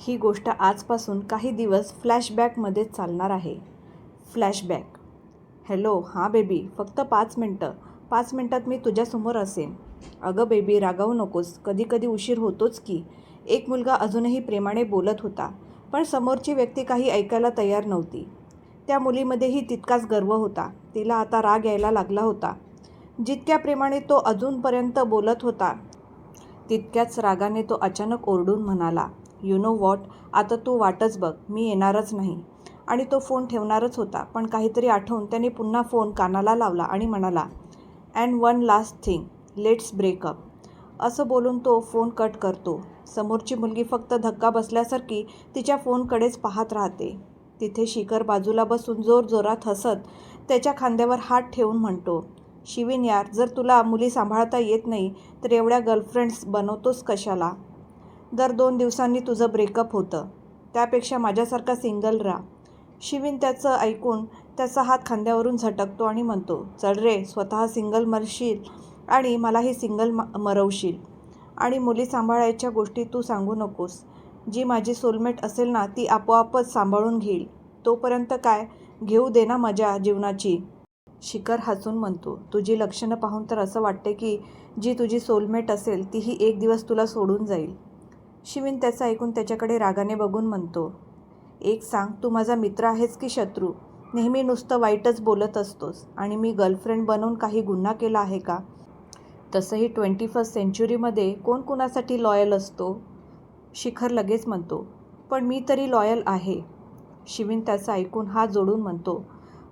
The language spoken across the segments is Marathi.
ही गोष्ट आजपासून काही दिवस फ्लॅशबॅकमध्ये चालणार आहे. फ्लॅशबॅक. हॅलो हां बेबी फक्त पाच मिनटं. पाच मिनटात मी तुझ्यासमोर असेन. अगं बेबी रागावू नकोस. कधी कधी उशीर होतोच की. एक मुलगा अजूनही प्रेमाने बोलत होता पण समोरची व्यक्ती काही ऐकायला तयार नव्हती. त्या मुलीमध्येही तितकाच गर्व होता. तिला आता राग यायला लागला होता. जितक्या प्रेमाने तो अजूनपर्यंत बोलत होता तितक्याच रागाने तो अचानक ओरडून म्हणाला यु नो वॉट आता तू वाटच बघ. मी येणारच नाही. आणि तो फोन ठेवणारच होता. पण काहीतरी आठवून त्याने पुन्हा फोन कानाला लावला आणि म्हणाला and one last thing let's break up असं बोलून तो फोन कट करतो. समोरची मुलगी फक्त धक्का बसल्यासारखी तिच्या फोनकडेच पाहत राहते. तिथे शिखर बाजूला बसून जोरजोरात हसत त्याच्या खांद्यावर हात ठेवून म्हणतो शिवीन यार जर तुला मुली सांभाळता येत नाही तर एवढ्या गर्लफ्रेंड्स बनवतोस कशाला? दर दोन दिवसांनी तुझं ब्रेकअप होतं. त्यापेक्षा माझ्यासारखा सिंगल राहा. शिवीन त्याचं ऐकून त्याचा हात खांद्यावरून झटकतो आणि म्हणतो चल रे स्वतः सिंगल मरशील आणि मलाही सिंगल म मरवशील. आणि मुली सांभाळायच्या गोष्टी तू सांगू नकोस. जी माझी सोलमेट असेल ना ती आपोआपच सांभाळून घेईल. तोपर्यंत काय? घेऊ दे ना मजा जीवनाची. शिखर हसून म्हणतो तुझी लक्षणं पाहून तर असं वाटते की जी तुझी सोलमेट असेल तीही एक दिवस तुला सोडून जाईल. शिवीन त्याचं ऐकून त्याच्याकडे रागाने बघून म्हणतो एक सांग तू माझा मित्र आहेस की शत्रू? नेहमी नुसतं वाईटच बोलत असतोस आणि मी गर्लफ्रेंड बनवून काही गुन्हा केला आहे का? तसंही ट्वेंटी फर्स्ट सेंच्युरीमध्ये कोण कुणासाठी लॉयल असतो? शिखर लगेच म्हणतो पण मी तरी लॉयल आहे. शिवीन त्याचं ऐकून हात जोडून म्हणतो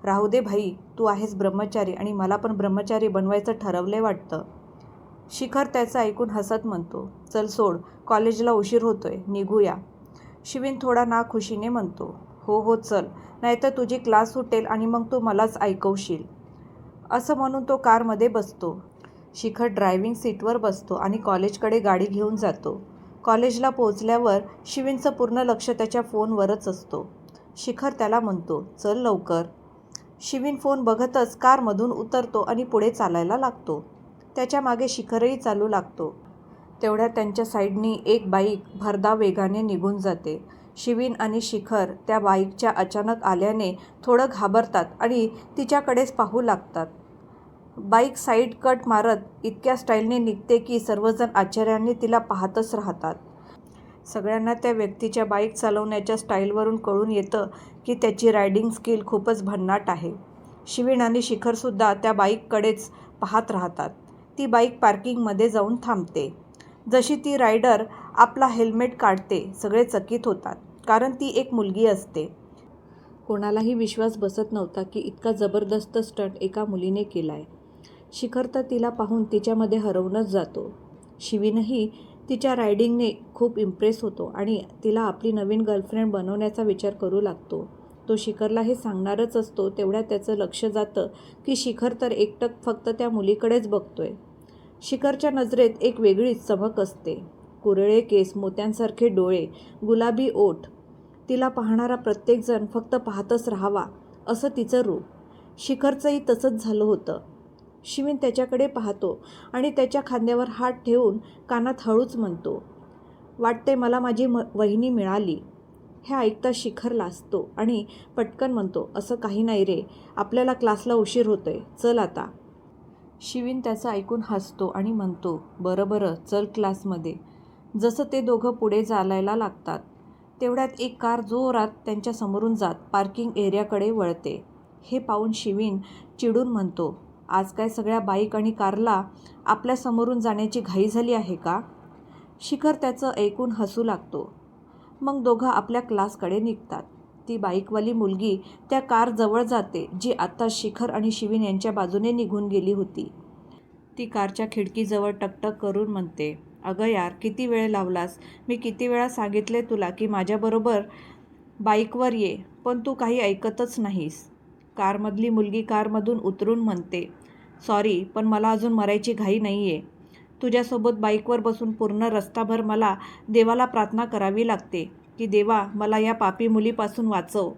राहू दे भाई तू आहेस ब्रह्मचारी आणि मला पण ब्रह्मचारी बनवायचं ठरवले वाटतं. शिखर त्याचं ऐकून हसत म्हणतो चल सोड कॉलेजला उशीर होतोय निघूया. शिवीन थोडा ना खुशीने म्हणतो हो हो चल नाहीतर तुझी क्लास सुटेल आणि मग तू मलाच ऐकवशील. असं म्हणून तो कारमध्ये बसतो. शिखर ड्रायव्हिंग सीटवर बसतो आणि कॉलेजकडे गाडी घेऊन जातो. कॉलेजला पोहोचल्यावर शिवीनचं पूर्ण लक्ष त्याच्या फोनवरच असतो. शिखर त्याला म्हणतो चल लवकर. शिवीन फोन बघतच कारमधून उतरतो आणि पुढे चालायला लागतो. त्याच्यामागे शिखरही चालू लागतो. तेवढ्या त्यांच्या साईडनी एक बाईक भरधाव वेगाने निघून जाते. शिवीन आणि शिखर त्या बाईकच्या अचानक आल्याने थोडं घाबरतात आणि तिच्याकडेच पाहू लागतात. बाईक साईड कट मारत इतक्या स्टाईलने निघते की सर्वजण आश्चर्याने तिला पाहतच राहतात. सगळ्यांना त्या व्यक्तीच्या बाईक चालवण्याच्या स्टाईलवरून कळून येतं की त्याची रायडिंग स्किल खूपच भन्नाट आहे. शिवीण आणि शिखरसुद्धा त्या बाईककडेच पाहत राहतात. ती बाईक पार्किंगमध्ये जाऊन थांबते. जशी ती रायडर आपला हेल्मेट काढते सगळे चकित होतात कारण ती एक मुलगी असते. कोणालाही विश्वास बसत नव्हता की इतका जबरदस्त स्टंट एका मुलीने केला आहे शिखर तर तिला पाहून तिच्यामध्ये हरवूनच जातो. शिवीनही तिच्या रायडिंगने खूप इम्प्रेस होतो आणि तिला आपली नवीन गर्लफ्रेंड बनवण्याचा विचार करू लागतो. तो शिखरला हे सांगणारच असतो तेवढ्या त्याचं लक्ष जातं की शिखर तर एकटक फक्त त्या मुलीकडेच बघतोय. शिखरच्या नजरेत एक वेगळीच चमक असते. कुरळे केस मोत्यांसारखे डोळे गुलाबी ओठ. तिला पाहणारा प्रत्येकजण फक्त पाहतच राहावा असं तिचं रूप. शिखरचंही तसंच झालं होतं. शिवीन त्याच्याकडे पाहतो आणि त्याच्या खांद्यावर हात ठेवून कानात हळूच म्हणतो वाटते मला माझी म वहिनी मिळाली. हे ऐकता शिखर लाजतो आणि पटकन म्हणतो असं काही नाही रे आपल्याला क्लासला उशीर होतोय. चल आता. शिवीन त्याचं ऐकून हसतो आणि म्हणतो बरं बरं चल क्लासमध्ये. जसं ते दोघं पुढे चालायला लागतात. तेवढ्यात एक कार जोरात त्यांच्या समोरून जात पार्किंग एरियाकडे वळते. हे पाहून शिवीन चिडून म्हणतो आज काय सगळ्या बाईक आणि कारला आपल्या समोरून जाण्याची घाई झाली आहे का? शिखर त्याचं ऐकून हसू लागतो. मग दोघं आपल्या क्लासकडे निघतात. ती बाईकवाली मुलगी त्या कारजवळ जाते जी आत्ता शिखर आणि शिवीन यांच्या बाजूने निघून गेली होती. ती कारच्या खिडकीजवळ टकटक करून म्हणते अगं यार किती वेळ लावलास? मी किती वेळा सांगितले तुला की माझ्याबरोबर बाईकवर ये पण तू काही ऐकतच नाहीस. कारमधली मुलगी कारमधून उतरून म्हणते सॉरी पण मला अजून मरायची घाई नाही आहे तुझ्यासोबत बाईकवर बसून पूर्ण रस्ताभर मला देवाला प्रार्थना करावी लागते. की देवा मला या पापी मुलीपासून वाचव.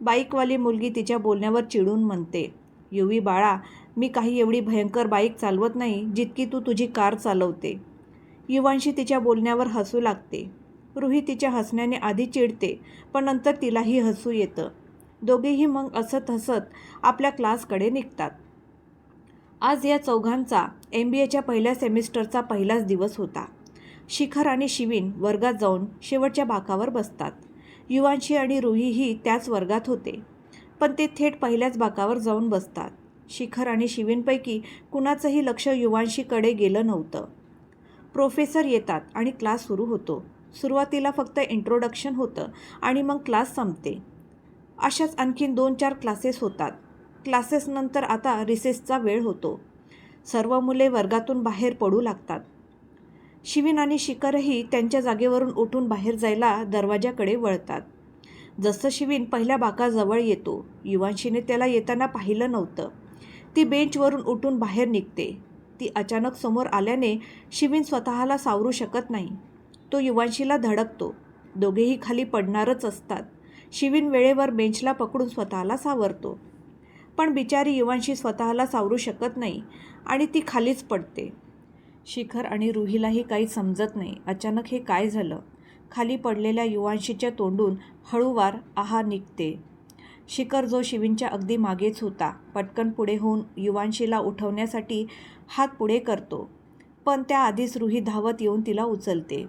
बाईकवाली मुलगी तिच्या बोलण्यावर चिडून म्हणते युवी बाळा मी काही एवढी भयंकर बाईक चालवत नाही जितकी तू तुझी कार चालवते. युवांशी तिच्या बोलण्यावर हसू लागते. रुही तिच्या हसण्याने आधी चिडते पण नंतर तिलाही हसू येतं. दोघेही मग असत हसत आपल्या क्लासकडे निघतात. आज या चौघांचा एम बी एच्या पहिल्या सेमिस्टरचा पहिलाच दिवस होता. शिखर आणि शिवीन वर्गात जाऊन शेवटच्या बाकावर बसतात. युवांशी आणि रुहीही त्याच वर्गात होते. पण ते थेट पहिल्याच बाकावर जाऊन बसतात. शिखर आणि शिवींपैकी कुणाचंही लक्ष युवांशीकडे गेलं नव्हतं. प्रोफेसर येतात आणि क्लास सुरू होतो. सुरुवातीला फक्त इंट्रोडक्शन होतं आणि मग क्लास संपते. अशाच आणखीन दोन चार क्लासेस होतात. क्लासेसनंतर आता रिसेसचा वेळ होतो. सर्व मुले वर्गातून बाहेर पडू लागतात. शिवीन आणि शिखरही त्यांच्या जागेवरून उठून बाहेर जायला दरवाजाकडे वळतात. जसं शिवीन पहिल्या बाकाजवळ येतो युवांशीने त्याला येताना पाहिलं नव्हतं. ती बेंचवरून उठून बाहेर निघते. ती अचानक समोर आल्याने शिवीन स्वतःला सावरू शकत नाही. तो युवांशीला धडकतो. दोघेही खाली पडणारच असतात. शिवीन वेळेवर बेंचला पकडून स्वतःला सावरतो. पण बिचारी युवांशी स्वतःला सावरू शकत नाही आणि ती खालीच पडते. शिखर आणि रुहीलाही काही समजत नाही. अचानक हे काय झालं? खाली पडलेल्या युवांशीच्या तोंडून हळूवार आहा निघते. शिखर जो शिवींच्या अगदी मागेच होता पटकन पुढे होऊन युवांशीला उठवण्यासाठी हात पुढे करतो. पण त्याआधीच रुही धावत येऊन तिला उचलते.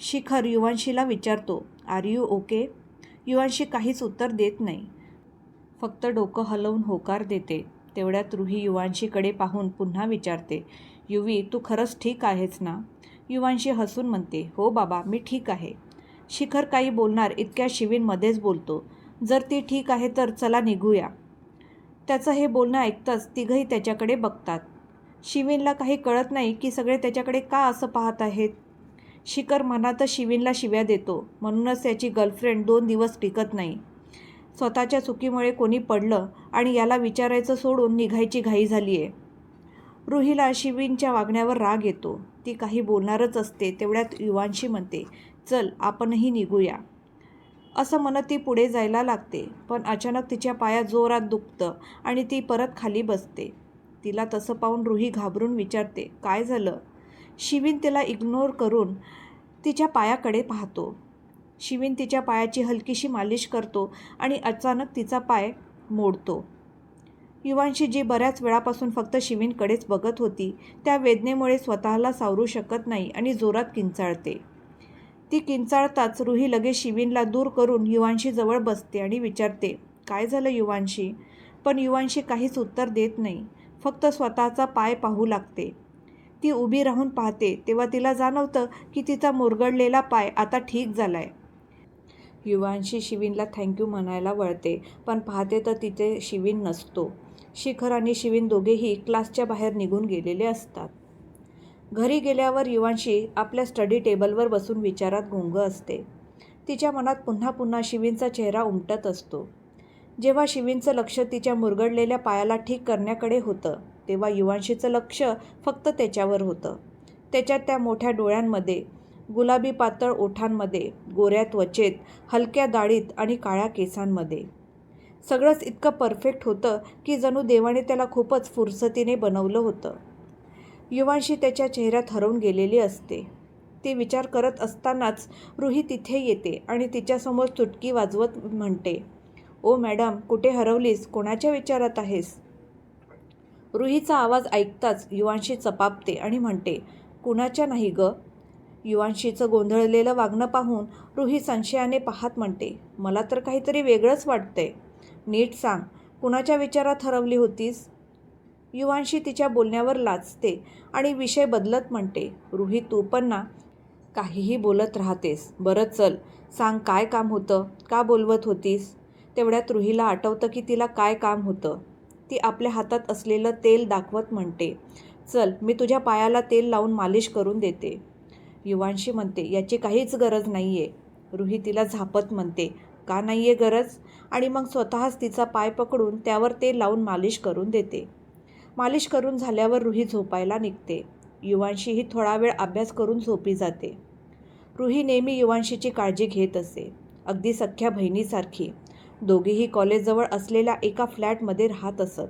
शिखर युवांशीला विचारतो आर यू ओके युवांशी काहीच उत्तर देत नाही. फक्त डोकं हलवून होकार देते. तेवढ्यात रुही युवांशीकडे पाहून पुन्हा विचारते युवी तू खरंच ठीक आहेस ना? युवांशी हसून म्हणते हो बाबा मी ठीक आहे. शिखर काही बोलणार इतक्या शिवींमध्येच बोलतो. जर ती ठीक आहे तर चला निघूया. त्याचं हे बोलणं ऐकताच तिघही त्याच्याकडे बघतात. शिवीनला काही कळत नाही की सगळे त्याच्याकडे का असं पाहत आहेत. शिखर मनातच शिवीनला शिव्या देतो. म्हणूनच त्याची गर्लफ्रेंड दोन दिवस टिकत नाही. स्वतःच्या चुकीमुळे कोणी पडलं आणि याला विचारायचं सोडून निघायची घाई झाली आहे रुहीला शिवींच्या वागण्यावर राग येतो. ती काही बोलणारच असते तेवढ्यात युवांशी म्हणते चल आपणही निघूया. असं म्हणत ती पुढे जायला लागते पण अचानक तिच्या पाया जोरात दुखतं आणि ती परत खाली बसते. तिला तसं पाहून रुही घाबरून विचारते काय झालं? शिवीन तिला इग्नोर करून तिच्या पायाकडे पाहतो. शिवीन तिच्या पायाची हलकीशी मालिश करतो आणि अचानक तिचा पाय मोडतो. युवांशी जी बऱ्याच वेळापासून फक्त शिवींकडेच बघत होती त्या वेदनेमुळे स्वतःला सावरू शकत नाही आणि जोरात किंचाळते. ती किंचाळताच रुही लगेच शिवीनला दूर करून युवांशी जवळ बसते आणि विचारते काय झालं युवांशी पण युवांशी काहीच उत्तर देत नाही फक्त स्वतःचा पाय पाहू लागते. ती उभी राहून पाहते तेव्हा तिला जाणवतं की तिचा मुरगडलेला पाय आता ठीक झालाय. युवांशी शिवीनला थँक्यू म्हणायला वळते पण पाहते तर तिथे शिवीन नसतो. शिखर आणि शिवीन दोघेही क्लासच्या बाहेर निघून गेलेले असतात. घरी गेल्यावर युवांशी आपल्या स्टडी टेबलवर बसून विचारात गुंग असते. तिच्या मनात पुन्हा पुन्हा शिवींचा चेहरा उमटत असतो. जेव्हा शिवींचं लक्ष तिच्या मुरगडलेल्या पायाला ठीक करण्याकडे होतं तेव्हा युवांशीचं लक्ष फक्त त्याच्यावर होतं. त्याच्यात त्या मोठ्या डोळ्यांमध्ये गुलाबी पातळ ओठांमध्ये गोऱ्या त्वचेत हलक्या दाढीत आणि काळ्या केसांमध्ये. सगळंच इतकं परफेक्ट होतं की जणू देवाने त्याला खूपच फुरसतीने बनवलं होतं. युवांशी त्याच्या चेहऱ्यात हरवून गेलेली असते. ती विचार करत असतानाच रुही तिथे येते आणि तिच्यासमोर चुटकी वाजवत म्हणते ओ मॅडम कुठे हरवलीस? कोणाच्या विचारात आहेस? रुहीचा आवाज ऐकताच युवांशी चपापते आणि म्हणते कुणाच्या नाही ग? युवांशीचं गोंधळलेलं वागणं पाहून रुही संशयाने पाहत म्हणते मला तर काहीतरी वेगळंच वाटतंय. नीट सांग. कुणाच्या विचारात हरवली होतीस? युवांशी तिच्या बोलण्यावर लाचते आणि विषय बदलत म्हणते. रुही तू पण ना. काहीही बोलत राहतेस. बरं चल. सांग काय काम होतं? का बोलवत होतीस? तेवढ्यात रुहीला आठवतं की तिला काय काम होतं. ती आपल्या हातात असलेलं तेल दाखवत म्हणते. चल मी तुझ्या पायाला तेल लावून मालिश करून देते. युवांशी म्हणते याची काहीच गरज नाही आहे रुही तिला झापत म्हणते का नाही आहे गरज? आणि मग स्वतःच तिचा पाय पकडून त्यावर ते लावून मालिश करून देते. मालिश करून झाल्यावर रुही झोपायला निघते. युवांशीही थोडा वेळ अभ्यास करून झोपी जाते. रुही नेहमी युवांशीची काळजी घेत असे. अगदी सख्ख्या बहिणीसारखी. दोघेही कॉलेजजवळ असलेल्या एका फ्लॅटमध्ये राहत असत.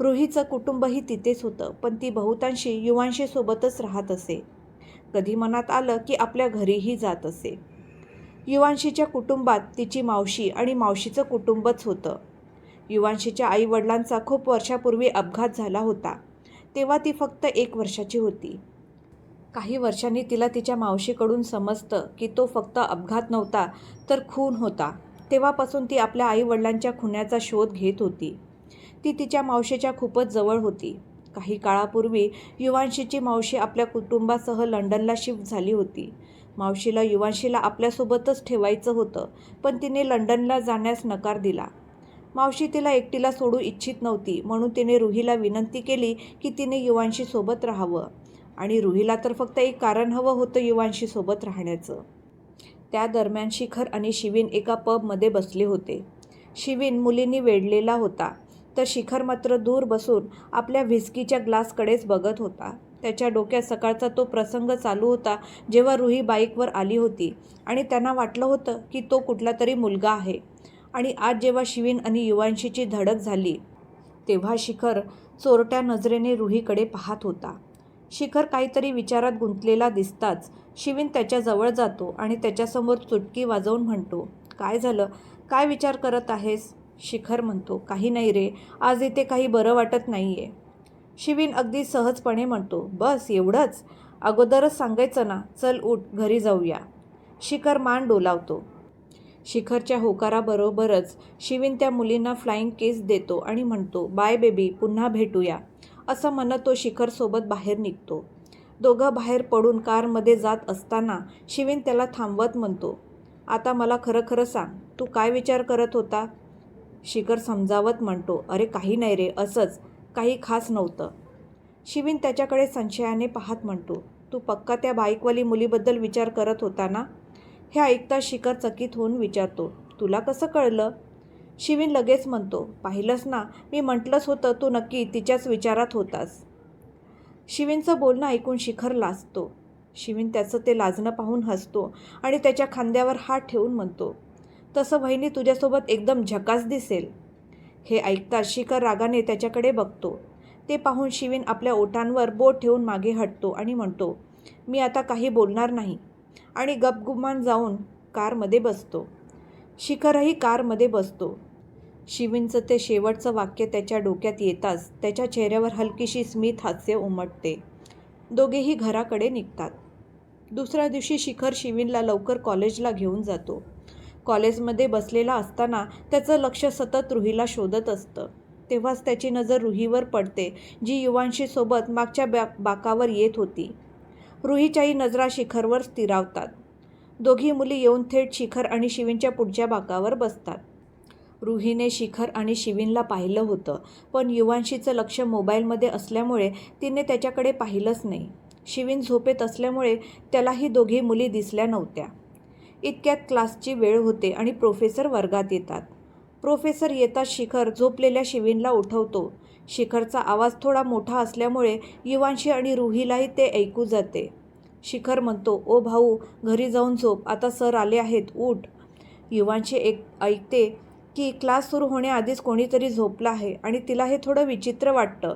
रुहीचं कुटुंबही तिथेच होतं पण ती बहुतांशी युवांशीसोबतच राहत असे. कधी मनात आलं की आपल्या घरीही जात असे. युवांशीच्या कुटुंबात तिची मावशी आणि मावशीचं कुटुंबच होतं. युवांशीच्या आईवडिलांचा खूप वर्षापूर्वी अपघात झाला होता. तेव्हा ती फक्त एक वर्षाची होती. काही वर्षांनी तिला तिच्या मावशीकडून समजतं की तो फक्त अपघात नव्हता तर खून होता. तेव्हापासून ती आपल्या आईवडिलांच्या खुन्याचा शोध घेत होती. ती तिच्या मावशीच्या खूपच जवळ होती. काही काळापूर्वी युवांशीची मावशी आपल्या कुटुंबासह लंडनला शिफ्ट झाली होती. मावशीला युवांशीला आपल्यासोबतच ठेवायचं होतं पण तिने लंडनला जाण्यास नकार दिला. मावशी तिला एकटीला सोडू इच्छित नव्हती म्हणून तिने रुहीला विनंती केली की तिने युवांशी सोबत राहावं. आणि रुहीला तर फक्त एक कारण हवं होतं युवांशी सोबत राहण्याचं. त्या दरम्यान शिखर आणि शिवीन एका पबमध्ये बसले होते. शिवीन मुलींनी वेढलेला होता तर शिखर मात्र दूर बसून आपल्या व्हिस्कीच्या ग्लासकडेच बघत होता. त्याच्या डोक्यात सकाळचा तो प्रसंग चालू होता जेव्हा रुही बाईकवर आली होती. आणि त्यांना वाटलं होतं की तो कुठला तरी मुलगा आहे. आणि आज जेव्हा शिवीन आणि युवांशीची धडक झाली तेव्हा शिखर चोरट्या नजरेने रुहीकडे पाहत होता. शिखर काहीतरी विचारात गुंतलेला दिसताच शिवीन त्याच्याजवळ जातो आणि त्याच्यासमोर चुटकी वाजवून म्हणतो काय झालं? काय विचार करत आहेस? शिखर म्हणतो काही नाही रे आज इथे काही बरं वाटत नाही आहे शिवीन अगदी सहजपणे म्हणतो बस एवढंच. अगोदरच सांगायचं ना चल उठ घरी जाऊया. शिखर मान डोलावतो. शिखरच्या होकाराबरोबरच शिवीन त्या मुलींना फ्लाईंग केस देतो आणि म्हणतो बाय बेबी पुन्हा भेटूया. असं म्हणत तो शिखरसोबत बाहेर निघतो. दोघं बाहेर पडून कारमध्ये जात असताना शिवीन त्याला थांबवत म्हणतो आता मला खरं खरं सांग तू काय विचार करत होता? शिखर समजावत म्हणतो अरे काही नाही रे असंच. काही खास नव्हतं. शिवीन त्याच्याकडे संशयाने पाहत म्हणतो तू पक्का त्या बाईकवाली मुलीबद्दल विचार करत होता ना? हे ऐकता शिखर चकित होऊन विचारतो तुला कसं कळलं? शिवीन लगेच म्हणतो पाहिलंस ना मी म्हटलंच होतं तू नक्की तिच्याच विचारात होतास. शिवीनचं बोलणं ऐकून शिखर लाजतो. शिवीन त्याचं ते लाजणं पाहून हसतो आणि त्याच्या खांद्यावर हात ठेवून म्हणतो तसं वहिनी तुझ्यासोबत एकदम झकास दिसेल. हे ऐकताच शिखर रागाने त्याच्याकडे बघतो. ते पाहून शिवीन आपल्या ओठांवर बोट ठेवून मागे हटतो आणि म्हणतो मी आता काही बोलणार नाही. आणि गपगुमान जाऊन कारमध्ये बसतो. शिखरही कारमध्ये बसतो. शिवींचं ते शेवटचं वाक्य त्याच्या डोक्यात येताच त्याच्या चेहऱ्यावर हलकीशी स्मित हास्य उमटते. दोघेही घराकडे निघतात. दुसऱ्या दिवशी शिखर शिवीनला लवकर कॉलेजला घेऊन जातो. कॉलेजमध्ये बसलेला असताना त्याचं लक्ष सतत रुहीला शोधत असतं. तेव्हाच त्याची नजर रुहीवर पडते जी युवांशीसोबत मागच्या बॅ बाकावर येत होती. रुहीच्याही नजरा शिखरवर स्थिरावतात. दोघी मुली येऊन थेट शिखर आणि शिवीनच्या पुढच्या बाकावर बसतात. रुहीने शिखर आणि शिवीनला पाहिलं होतं पण युवांशीचं लक्ष मोबाईलमध्ये असल्यामुळे तिने त्याच्याकडे पाहिलंच नाही. शिवीन झोपेत असल्यामुळे त्यालाही दोघी मुली दिसल्या नव्हत्या. इतक्यात क्लासची वेळ होते आणि प्रोफेसर वर्गात येतात. प्रोफेसर येताच शिखर झोपलेल्या शिवीनला उठवतो. शिखरचा आवाज थोडा मोठा असल्यामुळे युवांशी आणि रुहीलाही ते ऐकू जाते. शिखर म्हणतो ओ भाऊ घरी जाऊन झोप. आता सर आले आहेत. उठ. युवांशी एक ऐकते की क्लास सुरू होण्याआधीच कोणीतरी झोपलं आहे आणि तिला हे थोडं विचित्र वाटतं.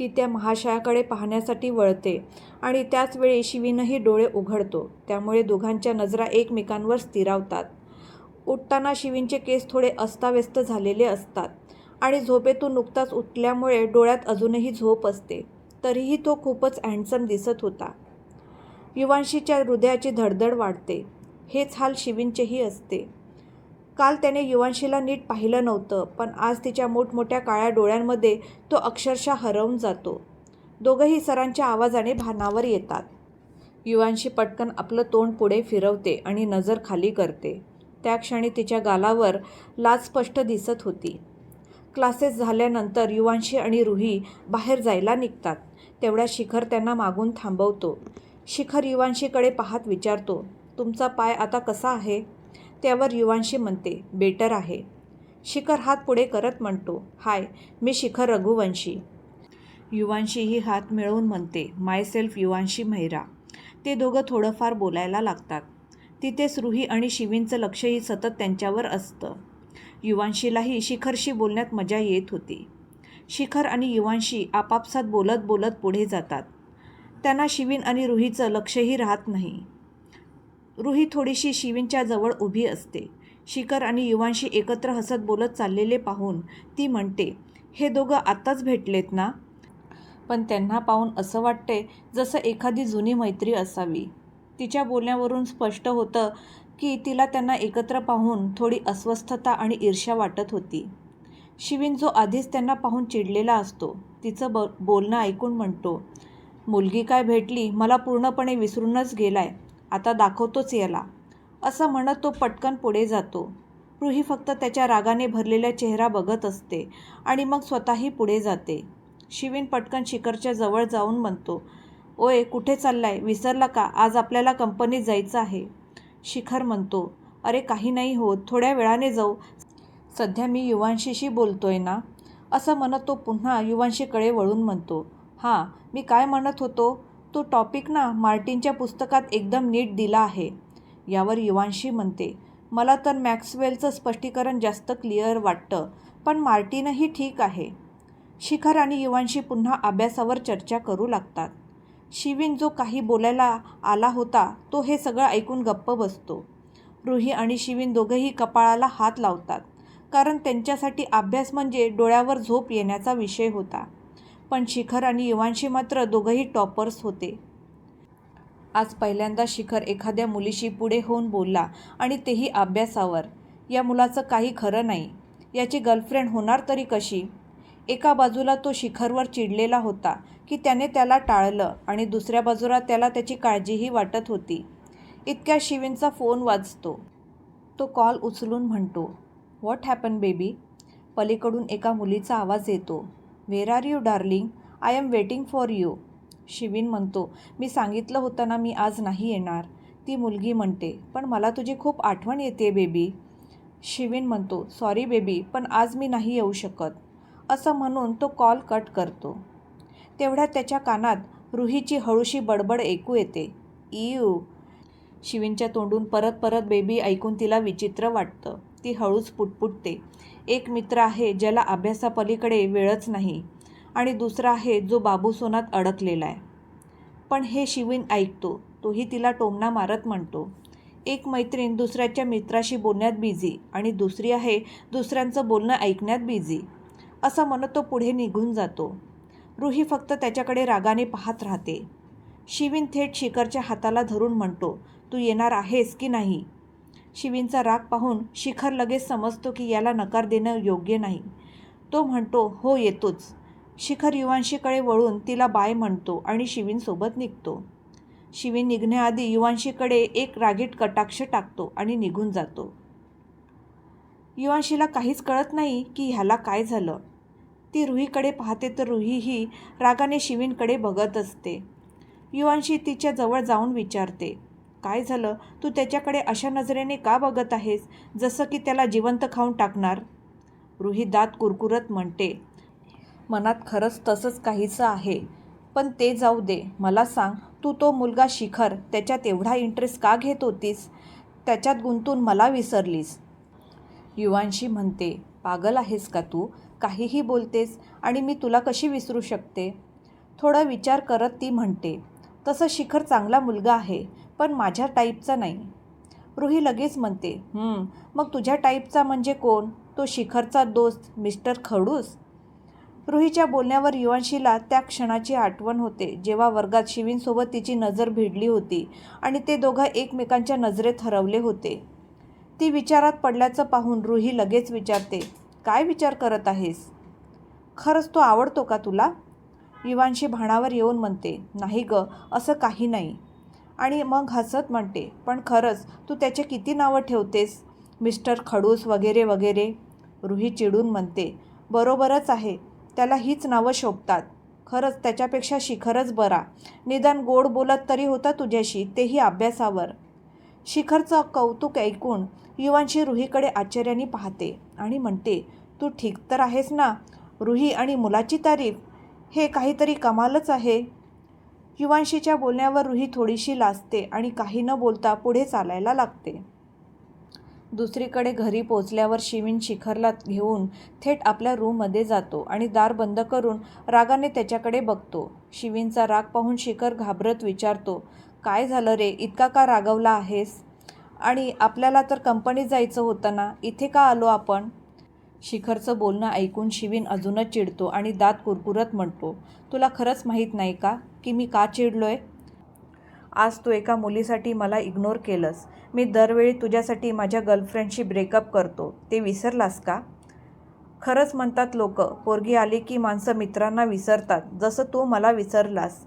ती त्या महाशयाकडे पाहण्यासाठी वळते आणि त्याचवेळी शिवीनही डोळे उघडतो. त्यामुळे दोघांच्या नजरा एकमेकांवर स्थिरावतात. उठताना शिवींचे केस थोडे अस्ताव्यस्त झालेले असतात आणि झोपेतून नुकताच उठल्यामुळे डोळ्यात अजूनही झोप असते. तरीही तो खूपच हँडसम दिसत होता. युवांशीच्या हृदयाची धडधड वाढते. हेच हाल शिवींचेही असते. काल त्याने युवांशीला नीट पाहिलं नव्हतं पण आज तिच्या मोठमोठ्या काळ्या डोळ्यांमध्ये तो अक्षरशः हरवून जातो. दोघंही सरांच्या आवाजाने भानावर येतात. युवांशी पटकन आपलं तोंड पुढे फिरवते आणि नजर खाली करते. त्या क्षणी तिच्या गालावर लाज स्पष्ट दिसत होती. क्लासेस झाल्यानंतर युवांशी आणि रुही बाहेर जायला निघतात. तेवढ्या शिखर त्यांना मागून थांबवतो. शिखर युवांशीकडे पाहत विचारतो तुमचा पाय आता कसा आहे? त्यावर युवांशी म्हणते बेटर आहे. शिखर हात पुढे करत म्हणतो हाय मी शिखर रघुवंशी. युवांशीही हात मिळवून म्हणते माय सेल्फ युवांशी महिरा. ते दोघं थोडंफार बोलायला लागतात. तिथेच रुही आणि शिवींचं लक्षही सतत त्यांच्यावर असतं. युवांशीलाही शिखरशी बोलण्यात मजा येत होती. शिखर आणि युवांशी आपापसात बोलत बोलत पुढे जातात. त्यांना शिवीन आणि रुहीचं लक्षही राहत नाही. रुही थोडीशी शिवींच्या जवळ उभी असते. शिखर आणि युवांशी एकत्र हसत बोलत चाललेले पाहून ती म्हणते हे दोघं आत्ताच भेटलेत ना पण त्यांना पाहून असं वाटते जसं एखादी जुनी मैत्री असावी. तिच्या बोलण्यावरून स्पष्ट होतं की तिला त्यांना एकत्र पाहून थोडी अस्वस्थता आणि ईर्ष्या वाटत होती. शिवीन जो आधीच त्यांना पाहून चिडलेला असतो तिचं ब बोलणं ऐकून म्हणतो मुलगी काय भेटली? मला पूर्णपणे विसरूनच गेलाय. आता दाखवतोच याला. असं म्हणत तो पटकन पुढे जातो. रुही फक्त त्याच्या रागाने भरलेला चेहरा बघत असते आणि मग स्वतःही पुढे जाते. शिवीन पटकन शिखरच्या जवळ जाऊन म्हणतो ओय कुठे चाललाय? विसरला का? आज आपल्याला कंपनीत जायचं आहे. शिखर म्हणतो अरे काही नाही होत. थोड्या वेळाने जाऊ. सध्या मी युवांशीशी बोलतोय ना. असं म्हणत तो पुन्हा युवांशीकडे वळून म्हणतो हां मी काय म्हणत होतो? तो टॉपिक ना मार्टिनच्या पुस्तकात एकदम नीट दिला आहे. यावर युवांशी म्हणते मला तर मॅक्सवेलचं स्पष्टीकरण जास्त क्लिअर वाटतं पण मार्टिनही ठीक आहे. शिखर आणि युवांशी पुन्हा अभ्यासावर चर्चा करू लागतात. शिवीन जो काही बोलायला आला होता तो हे सगळं ऐकून गप्प बसतो. रुही आणि शिवीन दोघंही कपाळाला हात लावतात कारण त्यांच्यासाठी अभ्यास म्हणजे डोळ्यावर झोप येण्याचा विषय होता. पण शिखर आणि युवांशी मात्र दोघंही टॉपर्स होते. आज पहिल्यांदा शिखर एखाद्या मुलीशी पुढे होऊन बोलला आणि तेही अभ्यासावर. या मुलाचं काही खरं नाही. याची गर्लफ्रेंड होणार तरी कशी? एका बाजूला तो शिखरवर चिडलेला होता की त्याने त्याला टाळलं आणि दुसऱ्या बाजूला त्याला त्याची काळजीही वाटत होती. इतक्या शिवींचा फोन वाजतो. तो कॉल उचलून म्हणतो व्हॉट हॅपन बेबी पलीकडून एका मुलीचा आवाज येतो. Where are you darling I am waiting for you शिवीन म्हणतो मी सांगितलं होतं ना मी आज नाही येणार. ती मुलगी म्हणते पण मला तुझी खूप आठवण येते बेबी शिवीन म्हणतो सॉरी बेबी पण आज मी नाही येऊ शकत. असं म्हणून तो कॉल कट करतो. तेवढ्यात त्याच्या कानात रुहीची हळूशी बडबड ऐकू येते. इयू. शिवीनच्या तोंडून परत परत बेबी ऐकून तिला विचित्र वाटतं. ती हळूच पुटपुटते. एक मित्र आहे ज्याला अभ्यासापलीकडे वेळच नाही आणि दुसरा आहे जो बाबूसोनात अडकलेला आहे. पण हे शिवीन ऐकतो तोही तिला टोमणा मारत म्हणतो. एक मैत्रीण दुसऱ्याच्या मित्राशी बोलण्यात बिझी आणि दुसरी आहे दुसऱ्यांचं बोलणं ऐकण्यात बिझी असं म्हणत तो पुढे निघून जातो. रुही फक्त त्याच्याकडे रागाने पाहत राहते. शिवीन थेट शिखरच्या हाताला धरून म्हणतो तू येणार आहेस की नाही? शिवींचा राग पाहून शिखर लगेच समजतो की याला नकार देणं योग्य नाही. तो म्हणतो हो येतोच. शिखर युवांशीकडे वळून तिला बाय म्हणतो आणि शिवींसोबत निघतो. शिवीन निघण्याआधी युवांशीकडे एक रागीट कटाक्ष टाकतो आणि निघून जातो. युवांशीला काहीच कळत नाही की ह्याला काय झालं. ती रुहीकडे पाहते तर रुहीही रागाने शिवींकडे बघत असते. युवांशी तिच्या जवळ जाऊन विचारते काय झालं? तू त्याच्याकडे अशा नजरेने का बघत आहेस? जसं की त्याला जिवंत खाऊन टाकणार? रुही दात कुरकुरत म्हणते. मनात खरंच तसंच काहीचं आहे. पण ते जाऊ दे. मला सांग तू तो मुलगा शिखर त्याच्यात एवढा इंटरेस्ट का घेत होतीस? त्याच्यात गुंतून मला विसरलीस. युवांशी म्हणते पागल आहेस का तू? काहीही बोलतेस आणि मी तुला कशी विसरू शकते? थोडा विचार करत ती म्हणते तसं शिखर चांगला मुलगा आहे. पण माझ्या टाईपचा नाही. रुही लगेच म्हणते मग तुझ्या टाईपचा म्हणजे कोण? तो शिखरचा दोस्त मिस्टर खडूस? रुहीच्या बोलण्यावर युवांशीला त्या क्षणाची आठवण होते जेव्हा वर्गात शिवींसोबत तिची नजर भिडली होती आणि ते दोघं एकमेकांच्या नजरेत हरवले होते. ती विचारात पडल्याचं पाहून रुही लगेच विचारते काय विचार करत आहेस? खरंच तो आवडतो का तुला? युवांशी भाणावर येऊन म्हणते नाही ग असं काही नाही. आणि मग हसत म्हणते पण खरंच तू त्याचे किती नावं ठेवतेस? मिस्टर खडूस वगैरे वगैरे. रुही चिडून म्हणते बरोबरच आहे त्याला हीच नावं शोभतात. खरंच त्याच्यापेक्षा शिखरच बरा. निदान गोड बोलत तरी होता तुझ्याशी तेही अभ्यासावर. शिखरचं कौतुक ऐकून युवांशी रुहीकडे आश्चर्याने पाहते आणि म्हणते तू ठीक तर आहेस ना? रुही आणि मुलाची तारीफ? हे काहीतरी कमालच आहे. युवांशीच्या बोलण्यावर रुही थोडीशी लाजते आणि काही न बोलता पुढे चालायला लागते. दुसरीकडे घरी पोचल्यावर शिवीन शिखरला घेऊन थेट आपल्या रूममध्ये जातो आणि दार बंद करून रागाने त्याच्याकडे बघतो. शिवीनचा राग पाहून शिखर घाबरत विचारतो काय झालं रे? इतका का रागवला आहेस? आणि आपल्याला तर कंपनीत जायचं होतं ना? इथे का आलो आपण? शिखरचं बोलणं ऐकून शिवीन अजूनच चिडतो आणि दात कुरकुरत म्हणतो तुला खरंच माहीत नाही का? की मी का चिडलो आहे आज तू एका मुलीसाठी मला इग्नोर केलंस. मी दरवेळी तुझ्यासाठी माझ्या गर्लफ्रेंडशी ब्रेकअप करतो. ते विसरलास का? खरंच म्हणतात लोक पोरगी आली की माणसं मित्रांना विसरतात. जसं तू मला विसरलास.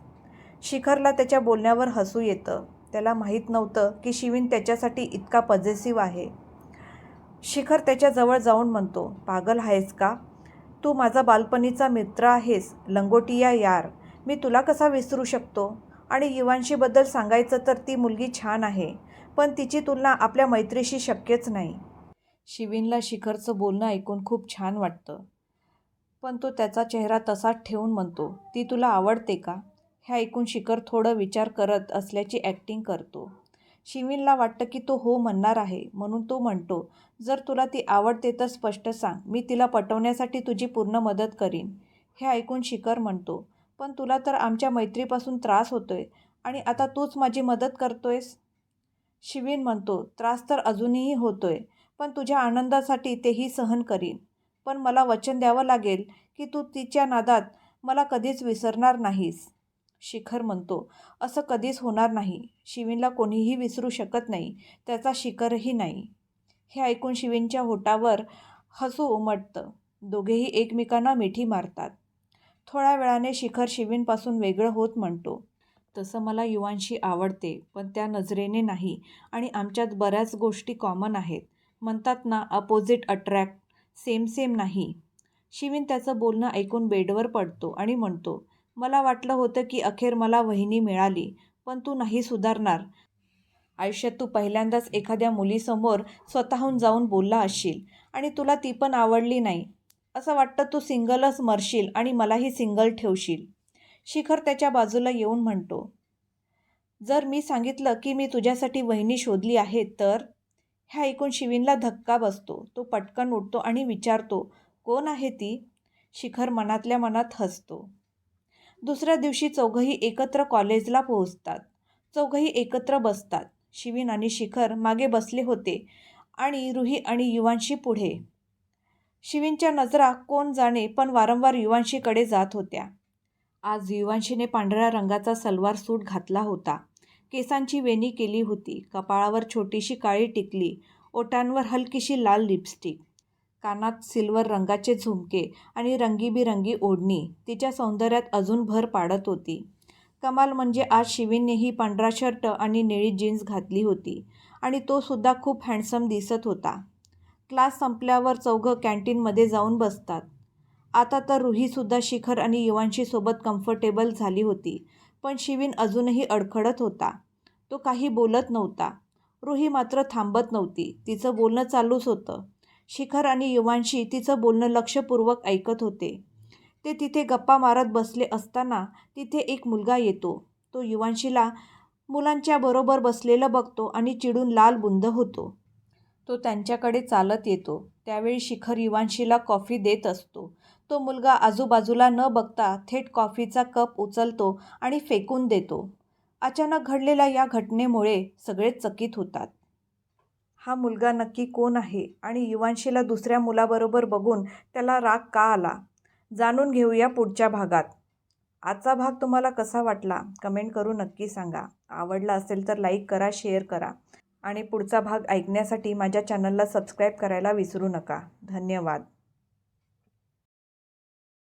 शिखरला त्याच्या बोलण्यावर हसू येतं. त्याला माहीत नव्हतं की शिवीन त्याच्यासाठी इतका पजेसिव्ह आहे. शिखर त्याच्याजवळ जाऊन म्हणतो पागल आहेस का? तू माझा बालपणीचा मित्र आहेस. लंगोटिया यार. मी तुला कसा विसरू शकतो? आणि युवांशीबद्दल सांगायचं तर ती मुलगी छान आहे पण तिची तुलना आपल्या मैत्रीशी शक्यच नाही. शिवीनला शिखरचं बोलणं ऐकून खूप छान वाटतं. पण तो त्याचा चेहरा तसाच ठेवून म्हणतो ती तुला आवडते का? हे ऐकून शिखर थोडं विचार करत असल्याची ॲक्टिंग करतो. शिवीनला वाटतं की तो हो म्हणणार आहे म्हणून तो म्हणतो जर तुला ती आवडते तर स्पष्ट सांग मी तिला पटवण्यासाठी तुझी पूर्ण मदत करीन. हे ऐकून शिखर म्हणतो पण तुला तर आमच्या मैत्रीपासून त्रास होतोय आणि आता तूच माझी मदत करतोयस? शिवीन म्हणतो त्रास तर अजूनही होतोय पण तुझ्या आनंदासाठी तेही सहन करीन. पण मला वचन द्यावं लागेल की तू तिच्या नादात मला कधीच विसरणार नाहीस. शिखर म्हणतो असं कधीच होणार नाही. शिवीनला कोणीही विसरू शकत नाही. त्याचा शिखरही नाही. हे ऐकून शिवीनच्या होटावर हसू उमटतं. दोघेही एकमेकांना मिठी मारतात. थोड्या वेळाने शिखर शिवींपासून वेगळं होत म्हणतो. तसं मला युवांशी आवडते पण त्या नजरेने नाही आणि आमच्यात बऱ्याच गोष्टी कॉमन आहेत. म्हणतात ना अपोजिट अट्रॅक्ट सेम सेम नाही. शिवीन त्याचं बोलणं ऐकून बेडवर पडतो आणि म्हणतो मला वाटलं होतं की अखेर मला वहिनी मिळाली पण तू नाही सुधारणार. आयुष्यात तू पहिल्यांदाच एखाद्या मुलीसमोर स्वतःहून जाऊन बोलला असशील आणि तुला ती पण आवडली नाही. असं वाटतं तू सिंगलच मरशील आणि मलाही सिंगल ठेवशील. शिखर त्याच्या बाजूला येऊन म्हणतो जर मी सांगितलं की मी तुझ्यासाठी वहिनी शोधली आहे तर? हे ऐकून शिवीनला धक्का बसतो. तो पटकन उठतो आणि विचारतो कोण आहे ती? शिखर मनातल्या मनात हसतो. दुसऱ्या दिवशी चौघंही एकत्र कॉलेजला पोहोचतात. चौघंही एकत्र बसतात. शिवीन आणि शिखर मागे बसले होते आणि रुही आणि युवांशी पुढे. शिवींच्या नजरा कोण जाणे पण वारंवार युवांशीकडे जात होत्या. आज युवांशीने पांढऱ्या रंगाचा सलवार सूट घातला होता. केसांची वेणी केली होती. कपाळावर छोटीशी काळी टिकली. ओटांवर हलकीशी लाल लिपस्टिक. कानात सिल्वर रंगाचे झुमके आणि रंगीबिरंगी ओढणी. तिच्या सौंदर्यात अजून भर पाडत होती. कमाल म्हणजे आज शिवीननेही पांढरा शर्ट आणि निळी जीन्स घातली होती आणि तो सुद्धा खूप हँडसम दिसत होता. क्लास संपल्यावर चौघं कॅन्टीनमध्ये जाऊन बसतात. आता तर रुहीसुद्धा शिखर आणि युवांशीसोबत कम्फर्टेबल झाली होती पण शिवीन अजूनही अडखडत होता. तो काही बोलत नव्हता. रुही मात्र थांबत नव्हती. तिचं बोलणं चालूच होतं. शिखर आणि युवांशी तिचं बोलणं लक्षपूर्वक ऐकत होते. ते तिथे गप्पा मारत बसले असताना तिथे एक मुलगा येतो. तो युवांशीला मुलांच्या बरोबर बसलेलं बघतो आणि चिडून लाल बुंद होतो. तो त्यांच्याकडे चालत येतो. त्यावेळी शिखर युवांशीला कॉफी देत असतो. तो मुलगा आजूबाजूला न बघता थेट कॉफीचा कप उचलतो आणि फेकून देतो. अचानक घडलेल्या या घटनेमुळे सगळे चकित होतात. हा मुलगा नक्की कोण आहे आणि युवांशीला दुसऱ्या मुलाबरोबर बघून त्याला राग का आला? जाणून घेऊया पुढच्या भागात. आजचा भाग तुम्हाला कसा वाटला? कमेंट करून नक्की सांगा. आवडला असेल तर लाईक करा शेअर करा. आणि पुढचा भाग ऐकण्यासाठी माझ्या चॅनलला सबस्क्राईब करायला विसरू नका. धन्यवाद.